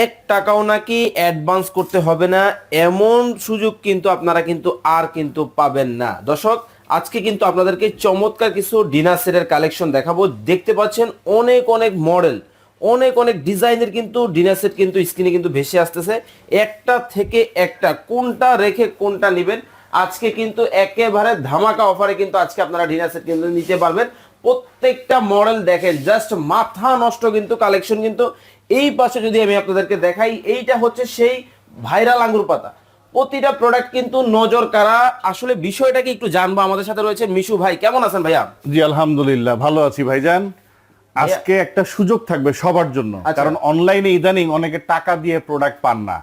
এক টাকাও নাকি অ্যাডভান্স করতে হবে না, এমন সুযোগ কিন্তু আপনারা কিন্তু আর কিন্তু পাবেন না। দর্শক, আজকে কিন্তু আপনাদেরকে চমৎকার কিছু ডিনার সেটের কালেকশন দেখাবো। দেখতে পাচ্ছেন অনেক অনেক মডেল অনেক অনেক ডিজাইনের কিন্তু ডিনার সেট কিন্তু স্ক্রিনে কিন্তু ভেসে আসতেছে। একটা থেকে একটা, কোনটা রেখে কোনটা নেবেন, আজকে কিন্তু একেবারে ধামাকা অফারে কিন্তু আজকে আপনারা ডিনার সেট কিন্তু নিতে পারবেন। প্রত্যেকটা মডেল দেখেন জাস্ট মাথা নষ্ট কিন্তু কালেকশন কিন্তু এই পাশে যদি আমি আপনাদেরকে দেখাই এইটা হচ্ছে সেই ভাইরাল আঙ্গুর পাতা। প্রতিটা প্রোডাক্ট কিন্তু নজর কারা আসলে বিষয়টা কি একটু জানব? আমাদের সাথে রয়েছে মিশু ভাই। কেমন আছেন ভাইয়া? জি আলহামদুলিল্লাহ ভালো আছি ভাইজান। আজকে একটা সুযোগ থাকবে সবার জন্য। আচ্ছা। কারণ অনলাইনে ইদানিং অনেকে টাকা দিয়ে প্রোডাক্ট পান না।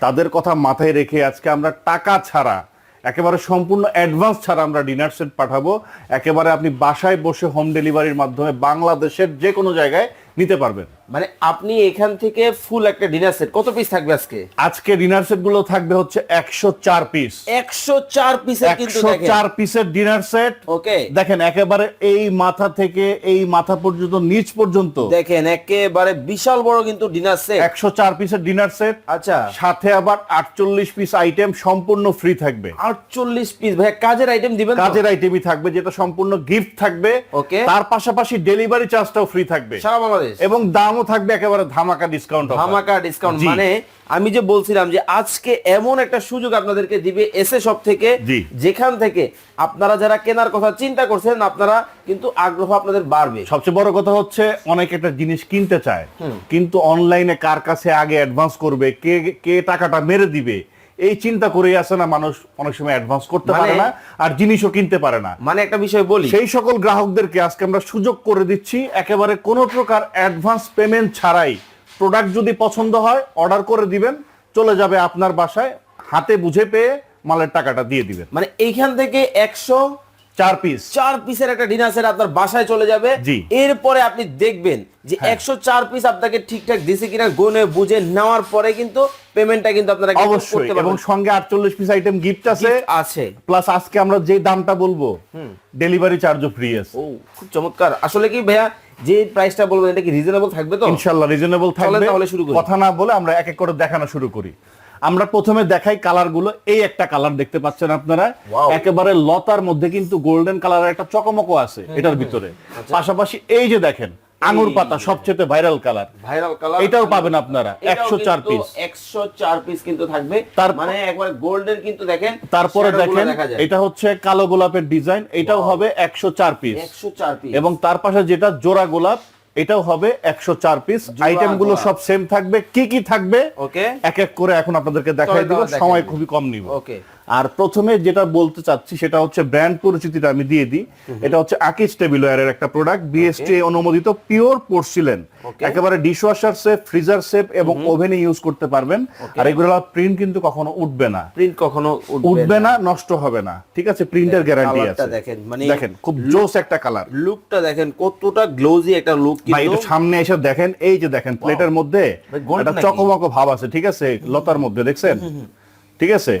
তাদের কথা মাথায় রেখে আজকে আমরা টাকা ছাড়া একেবারে সম্পূর্ণ অ্যাডভান্স ছাড়া আমরা ডিনার সেট পাঠাবো। একেবারে আপনি বাসায় বসে হোম ডেলিভারির মাধ্যমে বাংলাদেশের যে কোনো জায়গায় নিতে পারবেন। মানে আপনি এখান থেকে ফুল একটা ডিনার সেট কত পিস থাকবে আজকে? আজকে ডিনার সেটগুলো থাকবে হচ্ছে একশো চার পিস একশো চার পিসের একশো চার পিসের ডিনার সেট ওকে। দেখেন একেবারে এই মাথা থেকে এই মাথা পর্যন্ত নিচ পর্যন্ত। দেখেন একেবারে বিশাল বড় কিন্তু ডিনার সেট একশো চার পিসের ডিনার সেট আচ্ছা। সাথে আবার আটচল্লিশ পিস আইটেম সম্পূর্ণ ফ্রি থাকবে। আটচল্লিশ পিস ভাই কাজের আইটেম দিবেন কাজের আইটেমই থাকবে যেটা সম্পূর্ণ গিফট থাকবে। ওকে। তার পাশাপাশি ডেলিভারি চার্জটাও ফ্রি থাকবে। সারা বাংলাদেশ? এবং দামও থাকবে একেবারে ধামাকা ডিসকাউন্ট ধামাকা ডিসকাউন্ট মানে আমি যে বলছিলাম যে আজকে এমন একটা সুযোগ আপনাদেরকে দিবে এসে সব থেকে যেখান থেকে আপনারা যারা কেনার কথা চিন্তা করছেন আপনারা কিন্তু আগ্রহ আপনাদের বাড়বে। সবচেয়ে বড় কথা হচ্ছে অনেক একটা জিনিস কিনতে চায় কিন্তু অনলাইনে কার কাছে আগে অ্যাডভান্স করবে কে কে টাকাটা মেরে দিবে এই চিন্তা করে আসে না মানুষ অনেক সময় অ্যাডভান্স করতে পারে মানে- না আর জিনিসও কিনতে পারে না। মানে একটা বিষয় বলি। সেই সকল গ্রাহকদেরকে আজকে আমরা সুযোগ করে দিচ্ছি একেবারে কোনো প্রকার অ্যাডভান্স পেমেন্ট ছাড়াই। প্রোডাক্ট যদি পছন্দ হয় অর্ডার করে দিবেন চলে যাবে আপনার বাসায় হাতে বুঝে পেয়ে মালের টাকাটা দিয়ে দিবেন। মানে এইখান থেকে একশো চার পিস চার পিসের একটা ডিনার সেট আপনার বাসায় চলে যাবে। এরপরে আপনি দেখবেন যে হ্যাঁ। একশো চার পিস আপনাকে ঠিকঠাক দিছে কিনা গুনে বুঝে নেওয়ার পরে কিন্তু পেমেন্টটা কিন্তু আপনারা অবশ্যই এবং সঙ্গে আটচল্লিশ পিস আইটেম গিফট আছে। আছে। প্লাস আজকে আমরা যে দামটা বলব ডেলিভারি চার্জও ফ্রি আছে। ও খুব চমৎকার। আসলে কি ভাইয়া যে প্রাইসটা বলবেন এটা কি রিজনেবল থাকবে তো? ইনশাল্লাহ রিজনেবল থাকবে। তাহলে শুরু করি। কথা না বলে আমরা এক এক করে দেখানো শুরু করি। আমরা প্রথমে দেখাই কালারগুলো। এই একটা কালার দেখতে পাচ্ছেন আপনারা। একেবারে লতার মধ্যে কিন্তু গোল্ডেন কালারের একটা চকমকো আছে এটার ভিতরে। আচ্ছা। পাশাপাশি এই যে দেখেন আঙুর পাতা সবচেয়ে ভাইরাল কালার ভাইরাল কালার এটাও পাবেন আপনারা একশো চার পিস একশো চার পিস কিন্তু থাকবে। তার- মানে একবার গোল্ডেন কিন্তু দেখেন তারপরে দেখেন এটা হচ্ছে কালো গোলাপের ডিজাইন এটাও হবে একশো চার পিস একশো চার পিস এবং তার পাশে যেটা জোড়া গোলাপ এটাও হবে একশো চার পিস আইটেমগুলো সব সেম থাকবে। কি কি থাকবে? ওকে এক এক করে এখন আপনাদেরকে দেখাই দিব। সময় খুবই কম নিব। ওকে আর প্রথমে যেটা বলতে চাচ্ছি সেটা হচ্ছে ব্র্যান্ড পরিচিতিটা আমি দিয়ে দিই। এটা হচ্ছে আকিজ টেবিলওয়্যারের একটা প্রোডাক্ট বিএসটি অনুমোদিত পিওর পোর্সিলেন. একেবারে ডিশওয়াশার সেফ ফ্রিজার সেফ এবং ওভেনে ইউজ করতে পারবেন। আর এগুলো প্রিন্ট কিন্তু কখনো উঠবে না। প্রিন্ট কখনো উঠবে না। নষ্ট হবে না। ঠিক আছে? প্রিন্টের গ্যারান্টি আছে। দেখেন, মানে দেখেন খুব জোস একটা কালার লুকটা দেখেন কতটা গ্লোজি একটা লুক ভাই সামনে এসে দেখেন এই যে দেখেন প্লেটের মধ্যে একটা চকমক ভাব আছে ঠিক আছে? লতার মধ্যে দেখছেন? ঠিক আছে?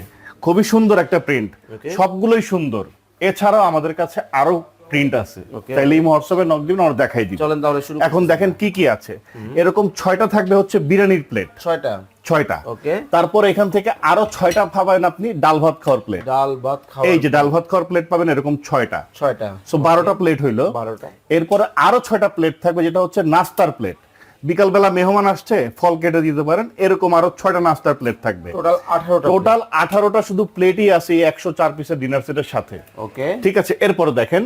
খুবই সুন্দর একটা প্রিন্ট. সবগুলোই সুন্দর। এছাড়াও আমাদের কাছে আরও প্রিন্ট আছে. তাইলে এই হোয়াটসঅ্যাপে নক দিবেন আমরা দেখাই দিব। চলেন তাহলে শুরু এখন দেখেন কি কি আছে। এরকম ছয়টা থাকবে হচ্ছে বিরিয়ানির প্লেট ছয়টা। ছয়টা। ওকে তারপর এখান থেকে আরও ছয়টা পাবেন আপনি ডাল ভাত খাওয়ার প্লেট ডাল ভাত খাওয়া এই যে ডাল ভাত খাওয়ার প্লেট পাবেন এরকম ছয়টা। ছয়টা। সো বারোটা প্লেট হইল। বারোটা। এরপরে আরও ছয়টা প্লেট থাকবে যেটা হচ্ছে নাস্তার প্লেট বিকালবেলা মেহমান আসছে ফল কেটে দিতে পারেন এরকম আরও ছয়টা নাস্তার প্লেট থাকবে। টোটাল আঠারোটা টোটাল আঠারোটা শুধু প্লেটই আছে একশো চার পিসের ডিনার সেটের সাথে। ওকে ঠিক আছে এরপরে দেখেন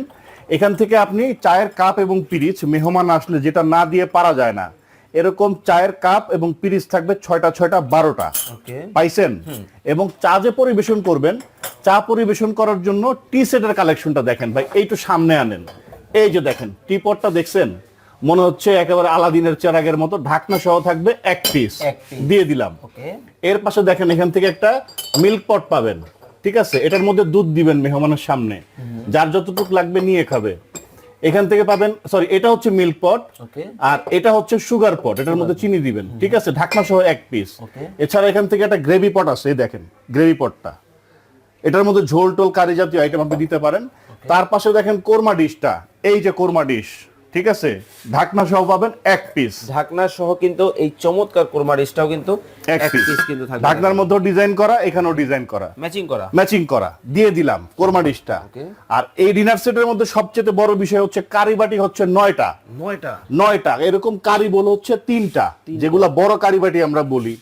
এখান থেকে আপনি চায়ের কাপ এবং পিরিচ মেহমান আসলে যেটা না দিয়ে পারা যায় না এরকম চায়ের কাপ এবং পিরিচ থাকবে ছয়টা ছয়টা বারোটা। পাইছেন? এবং চা যে পরিবেশন করবেন চা পরিবেশন করার জন্য টি সেটের কালেকশনটা দেখেন ভাই এই তো সামনে আনেন। এই যে দেখেন টি পটটা দেখছেন? মনে হচ্ছে একেবারে আলাদিনের চেরাগের মতো ঢাকনা সহ থাকবে এক পিস দিয়ে দিলাম। এর পাশে দেখেন এখান থেকে একটা মিল্ক পট পাবেন ঠিক আছে? এটার মধ্যে দুধ দিবেন মেহমানের সামনে। যার যতটুকু লাগবে নিয়ে খাবে। এখান থেকে পাবেন সরি এটা হচ্ছে মিল্ক পট আর এটা হচ্ছে সুগার পট এটার মধ্যে চিনি দিবেন ঠিক আছে? ঢাকনা সহ এক পিস এছাড়া এখান থেকে একটা গ্রেভি পট আছে দেখেন গ্রেভি পটটা এটার মধ্যে ঝোল টোল কারি জাতীয় আইটেম আপনি দিতে পারেন। তার পাশে দেখেন কোরমা ডিশটা এই যে কোরমা ডিশ ঠিক আছে? ঢাকনা সহ পাবেন এক পিস ঢাকনা সহ কিন্তু এই চমৎকার কোরমা ডিশটাও কিন্তু এক পিস কিন্তু থাকবে। ঢাকনার মধ্যেও ডিজাইন করা এখানেও ডিজাইন করা। ম্যাচিং করা। ম্যাচিং করা। দিয়ে দিলাম কোরমা ডিশটা. আর এই ডিনার সেটের মধ্যে সবচেয়ে বড় বিষয় হচ্ছে কারি বাটি হচ্ছে নয়টা। নয়টা? নয়টা। এরকম কারি বল হচ্ছে তিনটা। যেগুলা বড় কারি বাটি আমরা বলি.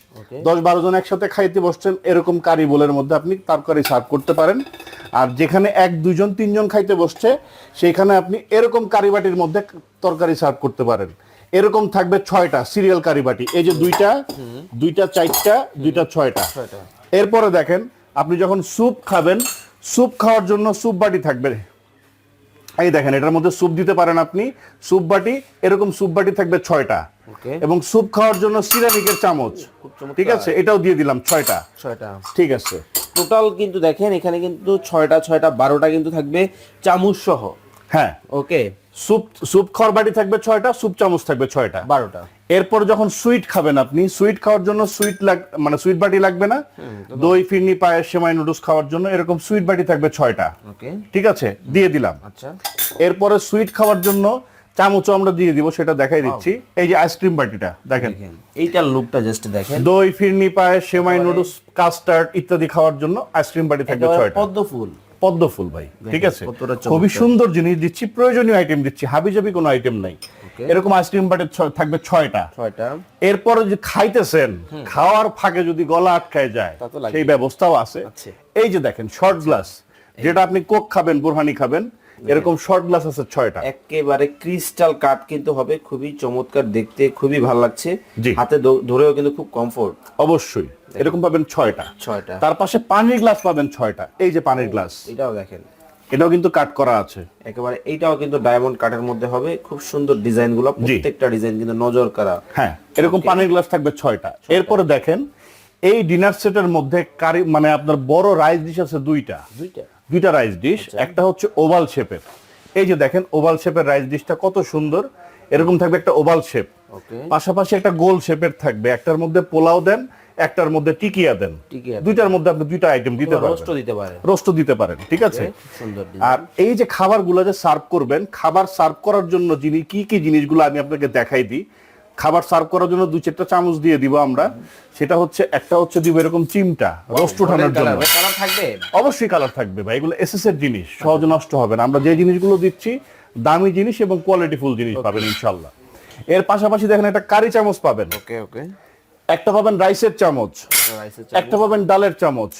দশ বারো জন একসাথে খাইতে বসছেন এরকম কারি বোলের মধ্যে আপনি তরকারি সার্ভ করতে পারেন। আর যেখানে এক দুজন তিনজন খাইতে বসছে সেইখানে আপনি এরকম কারি বাটির মধ্যে তরকারি সার্ভ করতে পারেন। এরকম থাকবে ছয়টা সিরিয়াল কারি বাটি। এই যে দুইটা দুইটা চারটা দুইটা ছয়টা। এরপরে দেখেন আপনি যখন স্যুপ খাবেন স্যুপ খাওয়ার জন্য স্যুপ বাটি থাকবে। এই দেখেন এটার মধ্যে স্যুপ দিতে পারেন আপনি। স্যুপ বাটি এরকম স্যুপ বাটি থাকবে ছয়টা. এবং স্যুপ খাওয়ার জন্য সিরামিকের চামচ। ঠিক আছে? এটাও দিয়ে দিলাম ছয়টা। ছয়টা। ঠিক আছে। টোটাল কিন্তু দেখেন এখানে কিন্তু ছয়টা ছয়টা বারোটা কিন্তু থাকবে চামচ সহ। হ্যাঁ। ওকে। স্যুপ স্যুপ খাওয়ার বাটি থাকবে ছয়টা স্যুপ চামচ থাকবে ছয়টা। বারোটা। এরপর যখন সুইট খাবেন আপনি সুইট খাওয়ার জন্য সুইট মানে সুইট বাটি লাগবে না। দই ফিরনি পায়েস সেমাই নুডলস খাওয়ার জন্য এরকম সুইট বাটি থাকবে ছয়টা। ঠিক আছে? দিয়ে দিলাম। আচ্ছা। এরপরে সুইট খাওয়ার জন্য চামচও আমরা দিয়ে দিব সেটা দেখাই দিচ্ছি। এই যে আইসক্রিম বাটিটা দেখেন। এইটার লুকটা জাস্ট দেখেন। দই ফিরনি পায়েস সেমাই নুডলস কাস্টার্ড ইত্যাদি খাওয়ার জন্য আইসক্রিম বাটি থাকবে ছয়টা। পদ্ম ফুল। পদ্ম ফুল ভাই ঠিক আছে? খুবই সুন্দর জিনিস দিচ্ছি প্রয়োজনীয় আইটেম দিচ্ছি হাবিজাবি কোনো আইটেম নাই। এরকম আইসক্রিম বাটে থাকবে ছয়টা। ছয়টা। এরপরে যে খাইতেছেন খাওয়ার ফাঁকে যদি গলা আটকায় যায় সেই ব্যবস্থাও আছে। আছে। এই যে দেখেন শর্ট গ্লাস যেটা আপনি কোক খাবেন বুরহানি খাবেন এরকম শর্ট গ্লাস আছে ছয়টা। একেবারে ক্রিস্টাল কাট কিন্তু হবে খুবই চমৎকার দেখতে খুবই ভালো লাগছে। হাতে ধরেও কিন্তু খুব কমফোর্ট অবশ্যই। এরকম পাবেন ছয়টা। ছয়টা। তার পাশে পানির গ্লাস পাবেন ছয়টা। এই যে পানির গ্লাস এটাও দেখেন। এটাও কিন্তু কাট করা আছে। একেবারে এইটাও কিন্তু ডায়মন্ড কাটের মধ্যে হবে। খুব সুন্দর ডিজাইনগুলো। প্রত্যেকটা ডিজাইন কিন্তু নজর করা। হ্যাঁ এরকম পানির গ্লাস থাকবে ছয়টা। এরপরে দেখেন এই ডিনার সেটের মধ্যে কারি মানে আপনার বড় রাইস ডিশ আছে দুইটা। দুইটা? দুইটা রাইস ডিশ একটা হচ্ছে ওভাল শেপের এই যে দেখেন ওভাল শেপের রাইস ডিশটা কত সুন্দর। এরকম থাকবে একটা ওভাল শেপ পাশাপাশি একটা গোল শেপের থাকবে। একটার মধ্যে পোলাও দেন একটার মধ্যে টিকিয়া দেন। দুইটার মধ্যে আপনি দুইটা আইটেম দিতে পারেন রোস্ট দিতে পারে রোস্ট দিতে পারেন ঠিক আছে? আর এই যে খাবারগুলো যে সার্ভ করবেন খাবার সার্ভ করার জন্য যিনি কি কি জিনিসগুলো আমি আপনাকে দেখাই দিই খাবার সার্ভ করার জন্য দুই চারটা চামচ দিয়ে দিব আমরা। সেটা হচ্ছে একটা হচ্ছে দিব এরকম চিমটা রোস্ট ওঠানোর জন্য। কালার থাকবে? অবশ্যই কালার থাকবে ভাই এগুলো এসএস এর জিনিস সহজে নষ্ট হবে না। আমরা যে জিনিসগুলো দিচ্ছি দামি জিনিস এবং কোয়ালিটিফুল জিনিস পাবেন ইনশাল্লাহ এর পাশাপাশি দেখেন একটা কারি চামচ পাবেন। ওকে ওকে একটা পাবেন রাইসের চামচ একটা পাবেন ডালের চামচ।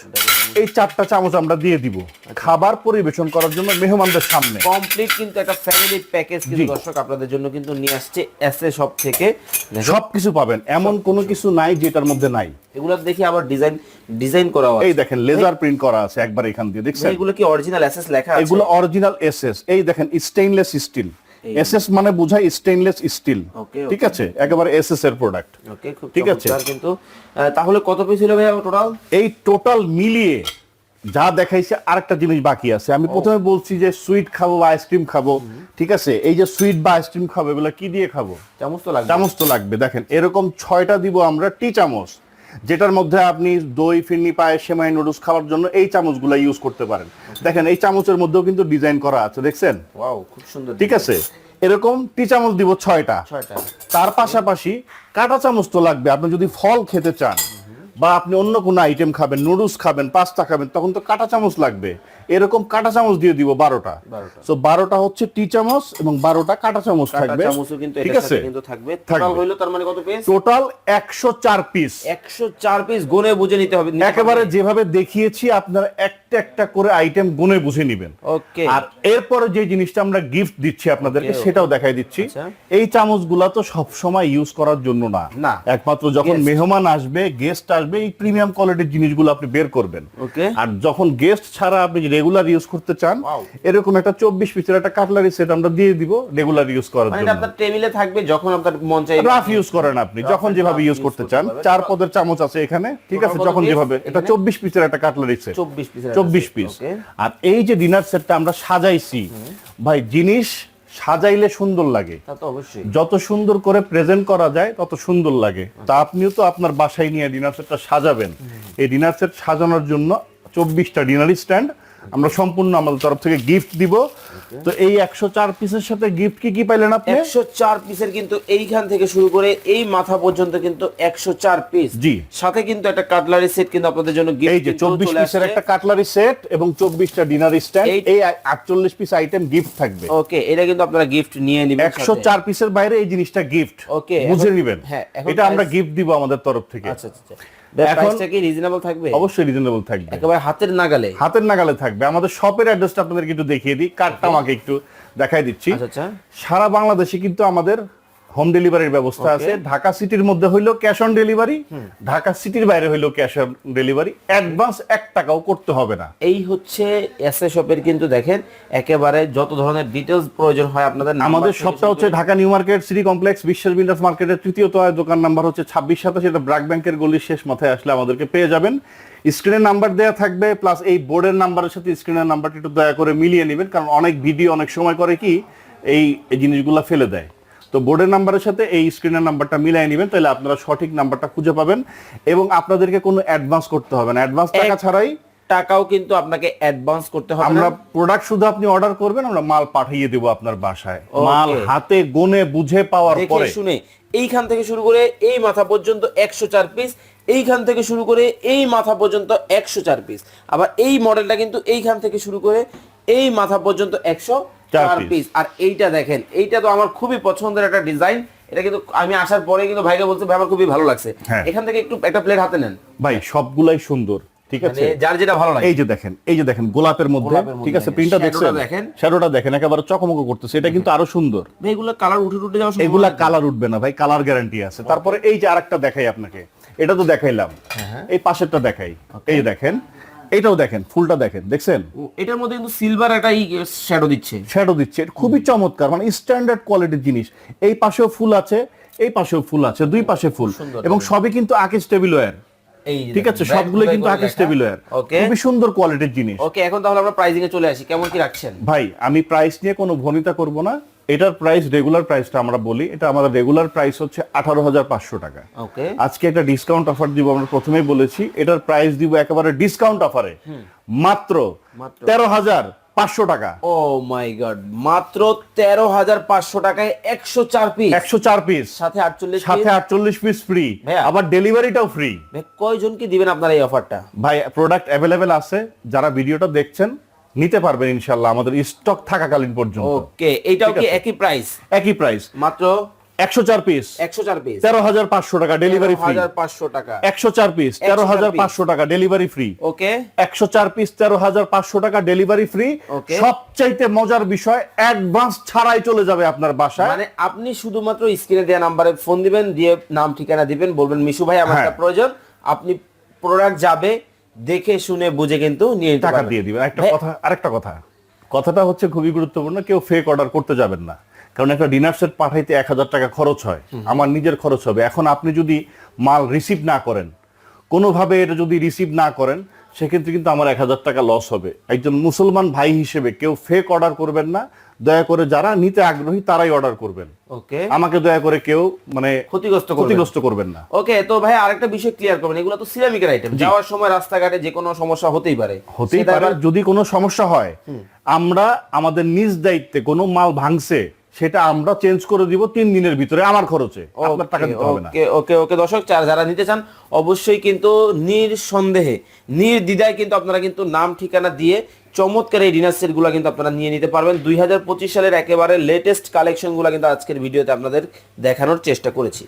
এই চারটা চামচ আমরা দিয়ে দিব খাবার পরিবেশন করার জন্য মেহমানদের সামনে। কমপ্লিট কিন্তু একটা ফ্যামিলি প্যাকেজ কিন্তু দর্শক আপনাদের জন্য কিন্তু নিয়ে আসছে এসএ সব থেকে। দেখেন, সবকিছু পাবেন। এমন কোনো কিছু নাই যেটার মধ্যে নাই। এগুলো দেখি আবার ডিজাইন ডিজাইন করা আছে। এই দেখেন লেজার প্রিন্ট করা আছে একবার এখান দিয়ে দেখছেন? এগুলো কি অরিজিনাল এসএস লেখা আছে? এগুলো অরিজিনাল এসএস এই দেখেন স্টেইনলেস স্টিল এসএস মানে বোঝায় স্টেইনলেস স্টিল ঠিক আছে? একেবারে এসএস এর প্রোডাক্ট ঠিক আছে। কিন্তু তাহলে কত পিস হলো ভাইয়া টোটাল এই টোটাল মিলিয়ে যা দেখাইছে আরেকটা জিনিস বাকি আছে। আমি প্রথমে বলছি যে সুইট খাব বা আইসক্রিম খাব। ঠিক আছে? এই যে সুইট বা আইসক্রিম খাব এগুলো কি দিয়ে খাব? চামচ তো লাগবে। চামচ তো লাগবে। দেখেন এরকম ছয়টা দিব আমরা টি চামচ। যেটার মধ্যে আপনি দই ফিরনি পায়ে সেমাই নুডলস খাওয়ার জন্য এই চামচগুলো ইউজ করতে পারেন। দেখেন এই চামচের মধ্যেও কিন্তু ডিজাইন করা আছে দেখছেন? ওয়াও খুব সুন্দর ঠিক আছে? এরকম টি চামচ দিব ছয়টা। ছয়টা। তার পাশাপাশি কাটা চামচ তো লাগবে। আপনি যদি ফল খেতে চান বা আপনি অন্য কোনো আইটেম খাবেন নুডলস খাবেন পাস্তা খাবেন তখন তো কাটা চামচ লাগবে। এরকম কাঁটা চামচ দিয়ে দিব বারোটা। তো বারোটা হচ্ছে টি চামচ এবং বারোটা কাঁটা চামচ থাকবে। ঠিক আছে? কিন্তু থাকবে। থাকবে। টোটাল একশো তার মানে পিস একশো চার পিস 104 গুনে বুঝে নিতে হবে। একেবারে যেভাবে দেখিয়েছি আপনারা একটা একটা করে আইটেম গুনে বুঝে নেবেন। ওকে আর এরপরে যে জিনিসটা আমরা গিফট দিচ্ছি আপনাদেরকে. সেটাও দেখাই দিচ্ছি। আচ্ছা। এই চামচগুলা তো সব সময় ইউজ করার জন্য না। না। একমাত্র যখন মেহমান আসবে গেস্ট আসবে এই প্রিমিয়াম কোয়ালিটির জিনিসগুলো আপনি বের করবেন। Okay. আর যখন গেস্ট ছাড়া আপনি রেগুলার ইউজ করতে চান এরকম একটা চব্বিশ পিসের একটা কাটলারি সেট আমরা দিয়ে দিব রেগুলার ইউজ করার মানে জন্য। আপনার টেবিলে থাকবে যখন আপনার মন চাই রাফ ইউজ করেন আপনি যখন যেভাবে ইউজ করতে চান। চার পদের চামচ আছে এখানে ঠিক আছে যখন যেভাবে। এটা? চব্বিশ পিসের একটা কাটলারি সেট 24 পিসের চব্বিশ পিস আর এই যে ডিনার সেটটা আমরা সাজাইছি ভাই জিনিস সাজাইলে সুন্দর লাগে। যত সুন্দর করে প্রেজেন্ট করা যায় তত সুন্দর লাগে। তা আপনিও তো আপনার বাসায় নিয়ে ডিনার সেটটা সাজাবেন। এই ডিনার সেট সাজানোর জন্য চব্বিশটা ডিনার স্ট্যান্ড আমরা সম্পূর্ণ আমাদের তরফ থেকে গিফট দিব। তো এই একশো চার পিসের সাথে গিফট কি কি পাইলেন আপনি? একশো চার পিসের কিন্তু এইখান থেকে শুরু করে এই মাথা পর্যন্ত কিন্তু একশো চার পিস জি। সাথে কিন্তু একটা কাটলারি সেট কিন্তু আপনাদের জন্য এই যে চব্বিশ পিসের একটা কাটলারি সেট এবং চব্বিশটা ডিনার স্ট্যান্ড এই- এই আটচল্লিশ পিস আইটেম গিফট থাকবে। ওকে এটা কিন্তু আপনারা গিফট নিয়ে নেবেন একশো। চার পিসের বাইরে এই জিনিসটা গিফট Okay, বুঝে নিবেন। হ্যাঁ, এটা আমরা গিফট দিব আমাদের তরফ থেকে। আচ্ছা আচ্ছা আচ্ছা। প্রাইসটা কি রিজনেবল থাকবে? অবশ্যই রিজনেবল থাকবে। একেবারে হাতের নাগালে। হাতের নাগালে থাকবে। আমাদের শপের অ্যাড্রেসটা আপনাদেরকে একটু দেখিয়ে দিই। কার্ডটা আমাকে একটু দেখাই দিচ্ছি। আচ্ছা আচ্ছা। সারা বাংলাদেশে কিন্তু আমাদের হোম ডেলিভারির ব্যবস্থা আছে। ঢাকা সিটির মধ্যে হইল ক্যাশ অন ডেলিভারি ঢাকা সিটির বাইরে হইল ক্যাশ অন ডেলিভারি। অ্যাডভান্স এক টাকাও করতে হবে না। এই হচ্ছে এস এ শপের কিন্তু দেখেন একেবারে যত ধরনের ডিটেলস প্রয়োজন হয় আপনাদের আমাদের শপটা হচ্ছে Dhaka new market city complex Biswas Bindas মার্কেটের তৃতীয় তলায়। দোকান নাম্বার হচ্ছে ছাব্বিশ সাতাশ এটা ব্র্যাক ব্যাংকের গলির শেষ মাথায় আসলে আমাদেরকে পেয়ে যাবেন। স্ক্রিনের নাম্বার দেওয়া থাকবে প্লাস এই বোর্ডের নাম্বারের সাথে স্ক্রিনের নাম্বারটা একটু দয়া করে মিলিয়ে নেবেন কারণ অনেক ভিডিও অনেক সময় করে কি এই জিনিসগুলো ফেলে দেয়। তো বোর্ডের নাম্বারের সাথে এই স্ক্রিনের নাম্বারটা মিলিয়ে নেবেন তাহলে আপনারা সঠিক নাম্বারটা খুঁজে পাবেন এবং আপনাদেরকে কোনো অ্যাডভান্স করতে হবে না। অ্যাডভান্স টাকা ছাড়াই টাকাও কিন্তু আপনাকে অ্যাডভান্স করতে হবে আমরা প্রোডাক্ট শুধু আপনি অর্ডার করবেন আমরা মাল পাঠিয়ে দেবো আপনার বাসায়। মাল হাতে গুনে বুঝে পাওয়ার পরে। শুনে এইখান থেকে শুরু করে এই মাথা পর্যন্ত একশো চার পিস এইখান থেকে শুরু করে এই মাথা পর্যন্ত একশো চার পিস আবার এই মডেলটা কিন্তু এইখান থেকে শুরু করে এই মাথা পর্যন্ত একশো চার চার পিস আর এইটা দেখেন এইটা তো আমার খুবই পছন্দের একটা ডিজাইন এটা কিন্তু আমি আসার পরে কিন্তু ভাইকে বলতে ভাই আমার খুবই ভালো লাগছে। হ্যাঁ। এখান থেকে একটু একটা প্লেট হাতে নেন। ভাই সবগুলাই সুন্দর ঠিক আছে? মানে যার যেটা ভালো লাগে। এই যে দেখেন এই যে দেখেন গোলাপের মধ্যে ঠিক আছে? প্রিন্টটা দেখছেন? দেখেন। শ্যাডোটা দেখেন একেবারে চকমক করতেছে। এটা কিন্তু আরও সুন্দর। এগুলো কালার উঠে উঠে যাওয়া এগুলা কালার উঠবে না ভাই কালার গ্যারান্টি আছে। তারপরে এই যে আরেকটা দেখাই আপনাকে। এটা তো দেখাইলাম। হ্যাঁ, এই পাশেরটা দেখাই। এই যে দেখেন এইটাও দেখেন ফুলটা দেখেন দেখছেন? এটার মধ্যে কিন্তু সিলভার একটা শ্যাডো দিচ্ছে। শ্যাডো দিচ্ছে খুবই চমৎকার মানে স্ট্যান্ডার্ড কোয়ালিটির জিনিস। এই পাশেও ফুল আছে এই পাশেও ফুল আছে দুই পাশে ফুল। এবং সবই কিন্তু আকিস টেবিল ওয়্যার ঠিক আছে? সবগুলো কিন্তু আকিস টেবিল ওয়্যার ওকে খুবই সুন্দর কোয়ালিটির জিনিস। ওকে এখন তাহলে আমরা প্রাইজিং এ চলে আসি কেমন কি রাখছেন? ভাই আমি প্রাইস নিয়ে কোনো ভনিতা করব না। এটার প্রাইস রেগুলার প্রাইসটা আমরা বলি এটা আমাদের রেগুলার প্রাইস হচ্ছে আঠারো হাজার পাঁচশো টাকা। ওকে আজকে একটা ডিসকাউন্ট অফার দিব আমরা প্রথমেই বলেছি এটার প্রাইস দিব একেবারে ডিসকাউন্ট অফারে মাত্র। তেরো হাজার পাঁচশো টাকা। ও মাই গড মাত্র তেরো হাজার পাঁচশো টাকায় একশো চার পিস একশো চার পিস সাথে আটচল্লিশ সাথে আটচল্লিশ পিস ফ্রি। আবার ডেলিভারিটাও ফ্রি কয়জনকে দিবেন আপনারা এই অফারটা ভাই প্রোডাক্ট অ্যাভেলেবেল আছে যারা ভিডিওটা দেখছেন নিতে পারবেন ইনশাল্লাহ আমাদের স্টক থাকাকালীন পর্যন্ত। ওকে এইটাও কি একই প্রাইস একই প্রাইস মাত্র একশো চার পিস একশো চার পিস তেরো হাজার পাঁচশো টাকা ডেলিভারি ফ্রি পাঁচশো টাকা। একশো চার পিস তেরো হাজার পাঁচশো টাকা ডেলিভারি ফ্রি ওকে। একশো চার পিস তেরো হাজার পাঁচশো টাকা ডেলিভারি ফ্রি. সবচাইতে মজার বিষয় অ্যাডভান্স ছাড়াই চলে যাবে আপনার বাসায়। মানে আপনি শুধুমাত্র স্ক্রিনে দেওয়া নাম্বারে ফোন দিবেন দিয়ে নাম ঠিকানা দিবেন বলবেন মিশু ভাই আমার হ্যাঁ। প্রয়োজন। আপনি প্রোডাক্ট যাবে দেখে শুনে বুঝে কিন্তু নিয়ে টাকা দিয়ে দিবেন। একটা কথা আরেকটা কথা। কথাটা হচ্ছে খুবই গুরুত্বপূর্ণ কেউ ফেক অর্ডার করতে যাবেন না। কারণ একটা ডিনার সেট পাঠাইতে এক হাজার টাকা খরচ হয়। আমার নিজের খরচ হবে। এখন আপনি যদি মাল রিসিভ না করেন কোনোভাবে এটা যদি রিসিভ না করেন সেক্ষেত্রে কিন্তু আমার এক হাজার টাকা লস হবে। একজন মুসলমান ভাই হিসেবে কেউ ফেক অর্ডার করবেন না দয়া করে যারা নিতে আগ্রহী তারাই অর্ডার করবেন। ওকে। আমাকে দয়া করে কেউ মানে ক্ষতিগ্রস্ত ক্ষতিগ্রস্ত করবেন না। ওকে তো ভাই আরেকটা বিষয় ক্লিয়ার করবেন এগুলো তো সিরামিকের আইটেম যাওয়ার সময় রাস্তাঘাটে যে কোনো সমস্যা হতেই পারে। হতেই পারে যদি কোনো সমস্যা হয় আমরা আমাদের নিজ দায়িত্বে কোনো মাল ভাঙছে সেটা আমরা চেঞ্জ করে দিব তিন দিনের ভিতরে আমার খরচে। আপনার টাকা দিতে হবে না। ওকে ওকে ওকে দর্শক চার যারা নিতে চান অবশ্যই কিন্তু নির্সন্দেহে নির্দ্বিধায় কিন্তু আপনারা কিন্তু নাম ঠিকানা দিয়ে চমৎকার এই ডিনার সেটগুলো কিন্তু আপনারা নিয়ে নিতে পারবেন। দুই হাজার পঁচিশ সালের একেবারে লেটেস্ট কালেকশনগুলো কিন্তু আজকের ভিডিওতে আপনাদের দেখানোর চেষ্টা করেছি।